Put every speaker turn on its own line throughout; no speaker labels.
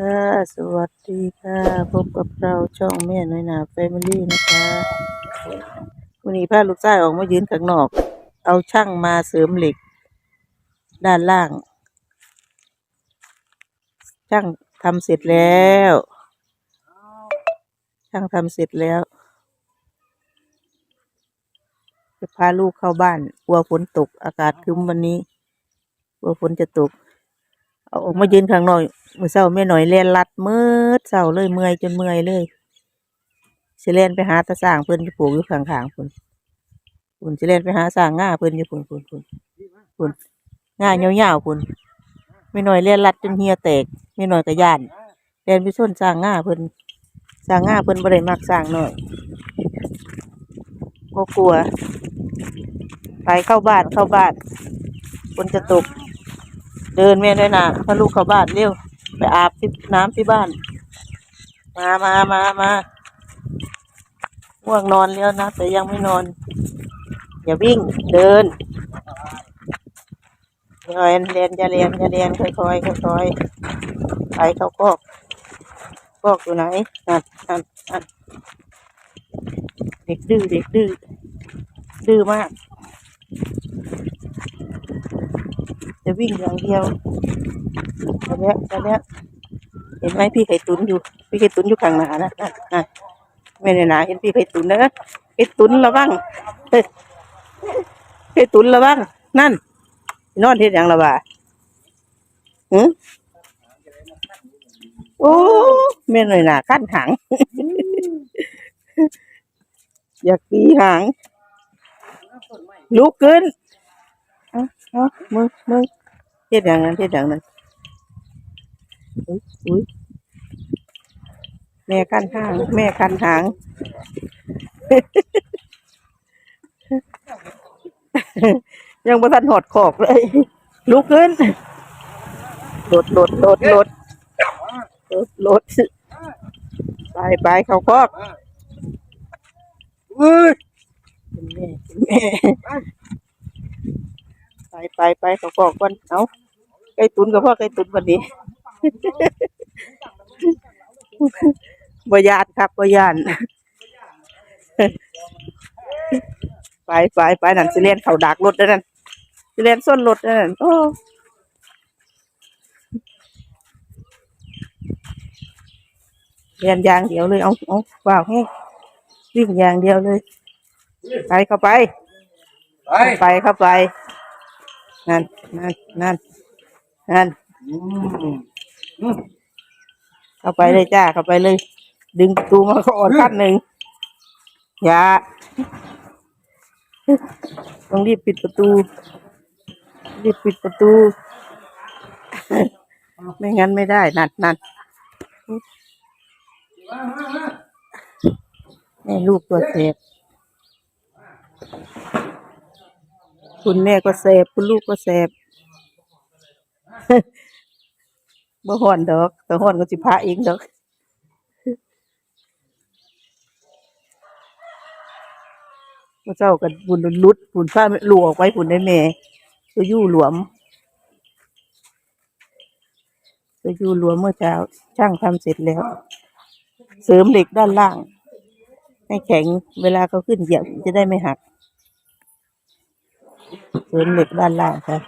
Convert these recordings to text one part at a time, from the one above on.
ค่ะ สวัสดีค่ะ พบกับเราช่องแม่น้อยหนาแฟมิลี่นะคะวันนี้พาลูกชายออกมายืนข้างนอก เอาช่างมาเสริมเหล็ก ด้านล่าง ช่างทำเสร็จแล้ว ช่างทำเสร็จแล้ว จะพาลูกเข้าบ้านกลัวฝนตก อากาศครึ้มวันนี้กลัวฝนจะตก เอาออกมายืนข้างนอกมือเศร้าแม่หน่อยเล่นลัดมืดเศร้าเลยเมื่อยจนเมื่อยเลยสิเล่นไปหาตาสร้างเพิ่นที่ปลูกอยู่ข้างๆพุ่นพุ่นสิเล่นไปหาสร้างง่าเพิ่นอยู่พุ่นพุ่นพุ่นพุ่นง่ายาวๆพุ่นแม่หน่อยเล่นลัดจนเหียแตกแม่หน่อยก็ย่านเล่นไปส้นสร้างง่าเพิ่นสร้างง่าเพิ่นบ่ได้มักสร้างหน้อยก็กลัว ไปเข้าบ้านเข้าบ้านฝนจะตก เดินแม่ด้วยนะพาลูกเข้าบ้านเร็วไปอาบที่น้ำที่บ้าน มามามามาง่วงนอนแล้วนะ แต่ยังไม่นอน อย่าวิ่งเดินเรียนเรียนจะเรียนจะเรียนค่อยๆค่อยๆไปเขาคอกอกอยู่ไหนนั่นนั่นนั่นเด็กดื้อเด็กดื้อดื้อมาก จะวิ่งอย่างเดียวจะเนี้ยจะเนี้เห็นไหมพี่ไข่ตุนอยู่ พี่ไข่ตุนอยู่ข้างหน้านะนั่นไม่ได้หนาเห็นพี่ไข่ตุนนะไข่ตุนระวังไข่ตุนระวังนั่น นอนเฮ็ดหยังละบ่าหือโอ้แม่หน่อยหนาขั้นหางอยากตีหางลุกขึ้น เอาเอามึงมึงเฮ็ดอย่างนั้นเฮ็ดอย่างนั้นอุ้ยอุ้ยแม่คันหาง แม่คันหางยังบ่ทันหอดขอกเลย ลุกขึ้นโดดโดดโดดโดดโดดโดดไปไปเขาคอกอุ้ยแม่แม่ ไปไปไปเขาบอกก่อนเอาไก่ตุนกับพ่อไก่ตุนวันนี้บยานครับบยานไปไปไปนั่นสิเลียนเขาดักรถแล้วนั่นสิเลียนส้นรถแล้วนั่นโอ้เรียนอย่างเดียวเลยเอาเอาว้าวให้วิ่งอย่างเดียวเลย ไปเข้าไป
ไป
เข้าไปเข้าไป นั่นนั่นนั่นนั่น
อืม
เข้าไปเลยจ้าเข้าไปเลย ดึงประตูมาก่อนขั้นหนึ่งอย่าต้องรีบปิดประตู รีบปิดประตู ไม่งั้นไม่ได้ นัดนัดแม่ลูกตัวเสพ คุณแม่ก็เสพคุณลูกก็เสพบ่ฮ้อนดอกแต่ฮ้อนก็สิพาเองดอกพระเจ้ากันบุญลุดบุญผ้าหลวกไว้บุญได้แม่ตัวยู่หลวมตัวยู่หลวมเมื่อเช้าช่างทำเสร็จแล้ว เสริมเหล็กด้านล่าง ให้แข็งเวลาเขาขึ้นเหยียบจะได้ไม่หัก เสริมเหล็กด้านล่างค่ะ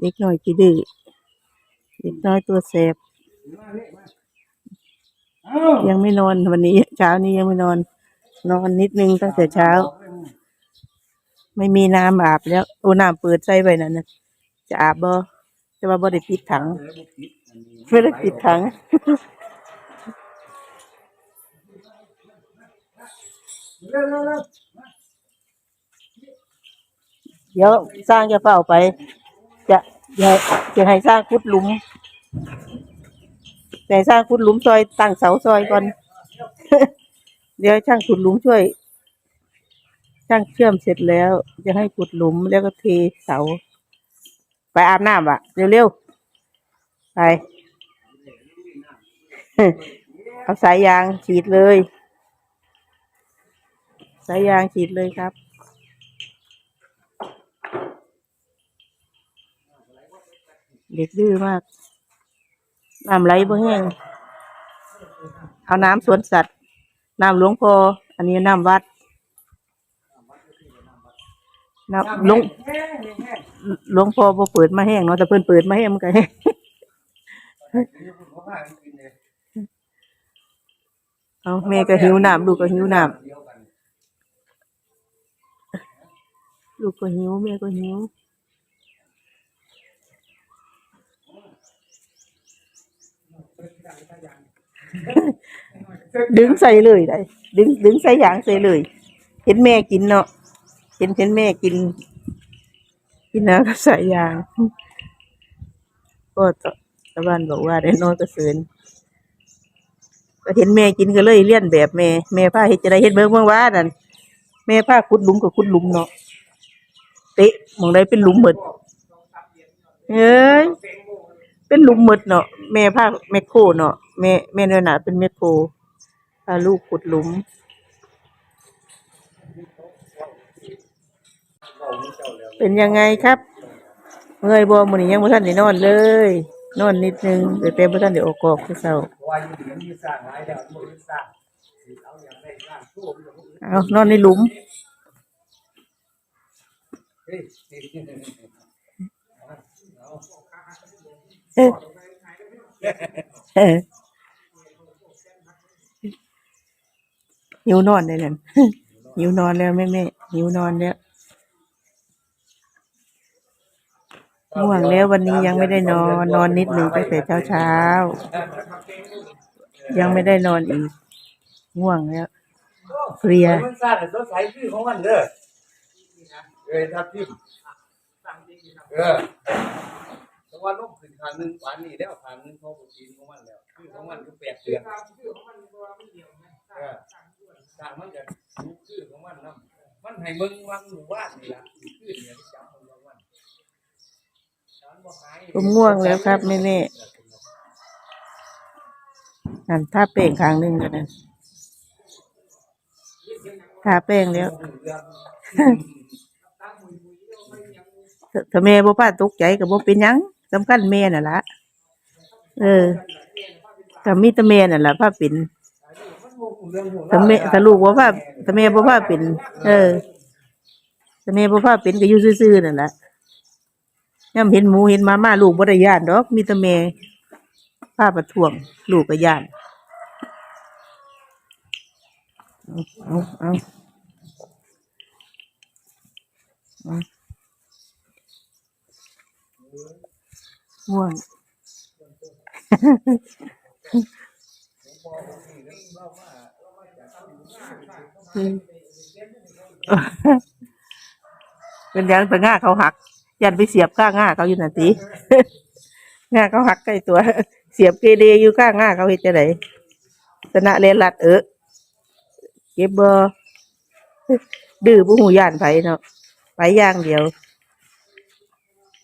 เด็กน้อยกี่ดื้อเด็กน้อยตัวแสบยังไม่นอนวันนี้ เช้านี้ยังไม่นอน นอนนิดนึงตั้งแต่เช้า ไม่มีน้ำอาบแล้วโอ้น้ำเปิดใส่ไว้นั่นนะจะอาบบ่จะว่าบ่ได้ปิดถังไม่ได้ปิดถัง
เดี๋
ยวสร้างจะเฝ้าไป จะจะจะให้สร้างขุดหลุมแต่สร้างขุดหลุมซอยตั้งเสาซอยก่อน เดี๋ยวช่างขุดหลุมช่วย ช่างเชื่อมเสร็จแล้ว จะให้ขุดหลุมแล้วก็เทเสา ไปอาบน้ำอะ เร็วๆ ไป เอาสายยางฉีดเลย สายยางฉีดเลยครับ เด็กดื้อมากน้ำไหลบ่แห้งเอาน้ำสวนสัตว์น้ำหลวงพ่ออันนี้น้ำวัดน้ำหลวง
ห
ลวงพ่อพอเปิดมาแห้งเนาะแต่เพื่อนเปิดมาแห้งมันก็แห้ง
เอา
แม่ก็หิวน้ำดูกก็หิวน้ำ ลูกก็หิวแม่ก็หิวดึงใส่เลยได้ ดึงดึงใส่ยางใส่เลย เห็นแม่กินเนาะเห็นเห็นแม่กิน กินแล้วก็ใส่ยางก็ตตะวันบอกว่าได้นอนกระเสือนก็เห็นแม่กินก็เลยเลียนแบบแม่ แม่พาเฮ็ดจะได้เฮ็ดเบิ่งเบิ่งว่านั่นแม่พาขุดหลุมก็ขุดหลุมเนาะ ตะมองใดเป็นหลุมหมดเอ้ยเป็นหลุมหมดเนาะแม่พาคแมคโครเนาะแม่แม่เนื้อหนาเป็นแมคโครพาลูกขุดหลุมเป็นยังไงครับ เมื่อยบ่มื้อนี้ยังบ่ทันได้นอนเลย นอนนิดนึงเดี๋ยวแต่บ่ทันได้ออกกอกคือเช้า
เพราะว่าอยู่ที่นี่สร้างหลายวมันบ่สร้างสิเอาอย่างไรสางตู้มันก็บ่
เอานอนในหลุม หิวนอนได้แล้วหิวนอนแล้วแม่แม่หิวนอนแล้วง่วงแล้ววันนี้ยังไม่ได้นอน นอนนิดหนึ่งตั้งแต่เช้าเช้าๆยังไม่ได้นอนอีก ง่วงแล้วเพลีย
มันสร้างแต่ตัวใสชื่อของมันเด้อ เอ้ยทับทิมเออแต่ว่าลงขึ้นทางหนึงหวานนี่แล้วทางหนึงเขาบ่กินของมันแล้วชื่อของมันก็แปดเดือนเออต่างมันจะรู้ชื่อของมันนํมันให้เบิ่งวังหมู่บ้านนี่ล่ะชื่อเนี่ยที่จำมันว่ามันฉันบ่หาย
ผมง่วงแล้วครับแม่แม่นั่นท่าแป้งครั้งหนึ่งแล้วนะทาแป้งแล้ว ถ้าแม่บ่ป้าตกใจก็บ่เป็นหยังสำคัญแม่น่ะละเออก็มีแต่แม่น่ะละพาเป็นถ้าแม่ถ้าลูกบ่พาถ้าแม่บ่พาเป็น เออถ้าแม่บ่พาเป็นก็อยู่ซื่อๆนั่นละยามเห็นหมูเห็นมาม่าลูกบ่ได้ย่านดอก มีแต่แม่พาประท้วง ลูกก็ย่านเอาเอาเอา เอาง่วงเป็นยังแต่ง่าเขาหัก ยันไปเสียบข้างง่าเขาอยู่นาทีง่าเขาหักใกล้ตัว เสียบเกเดอยู่ข้างง่าเขาเฮ็ดจะไหนชนะเลนลัดเออเก็บบ่ดื้อผู้หูย่านไผเนาะไปอย่างเดียว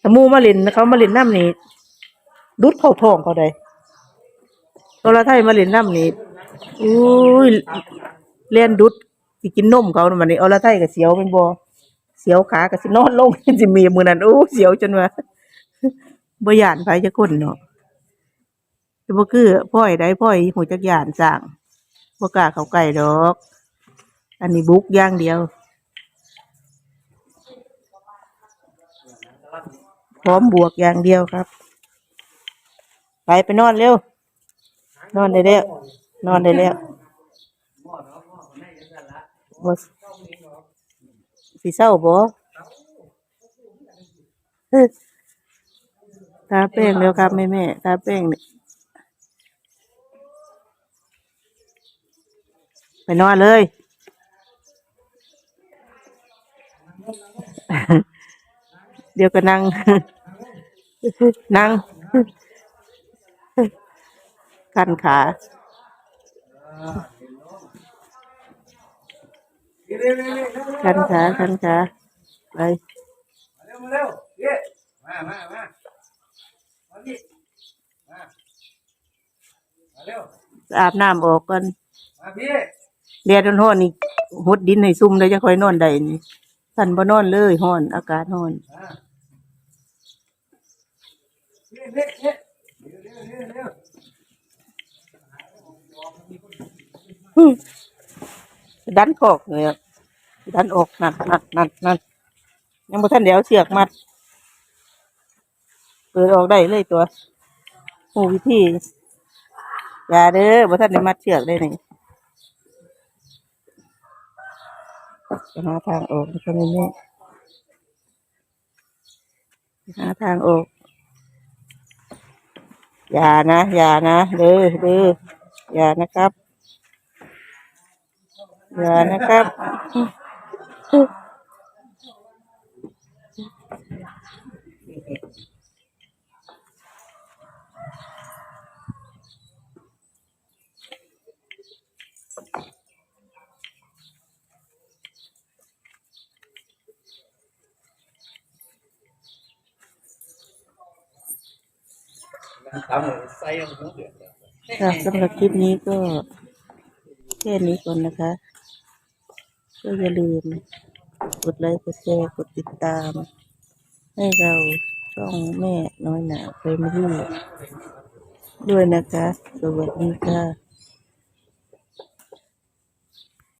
ถ้าหมูมาเล่นเขามาเล่นน้ำนี่ดุดเข้าท้องเขาได้ตอนละไทยมาเล่นน้ำนี่อุ้ยเล่นดุดสิกินนมเขานะมันนี่เอาละไทยกับเสียวเป็นบ่เสียวขากับสินอนลงสิมีมือนั้นโอ้เสียวจนว่าบ่ยานไผจะคนเนาะแต่บ่คือพ่อยได้พ่อยหูจักยานสร้างบ่กล้าเขาใกล้ดอก อันนี้บุกย่างเดียว พร้อมบวกอย่างเดียวครับ ไปไปนอนเร็ว นอนได้แล้ว นอนได้แล้วบ่สิเศร้าบ่เฮ้ยทาแป้งแล้วครับแม่แม่ทาแป้งไปนอนเลยเดี๋ยวก็นั่ง นั่ง กันขา
เร็วๆๆๆเร็วๆ
กันขากันขาไป
มาเร็วมาเร็วเย้มามามามานี่มามาเร็ว
อาบน้ำออกก่อน
มาพี่
แดดร้อนๆนี่หดดินให้ซุ่มแล้วจะค่อยนอนได้นี่ท่านบ่นอนเลยร้อน อากาศร้อน
มาพี่ เร็วเร็วเร็วเร็วเร็ว
อืม ดันคอกเลยอะดันออกนั่นนั่นนั่นนั่นยังบ่ทันเดี๋ยวเสือกมัด เปิดออกได้เลยตัวโอ้วิธีอย่าเด้อบ่ทันได้มัดเชือกได้นี่จะหาทางออกนะครับแม่หาทางออก อย่านะ อย่านะเด้อเด้ออย่านะครับ อย่านะครับ
ทำใส่ยังหัวเดือดเลย
ค่ะสำหรับคลิปนี้ก็แค่นี้ก่อนนะคะ ก็อย่าลืมกดไลค์กดแชร์กดติดตาม ให้เราช่องแม่น้อยหนาไปไมิลี่ด้วยนะคะ สวัสดีค่ะ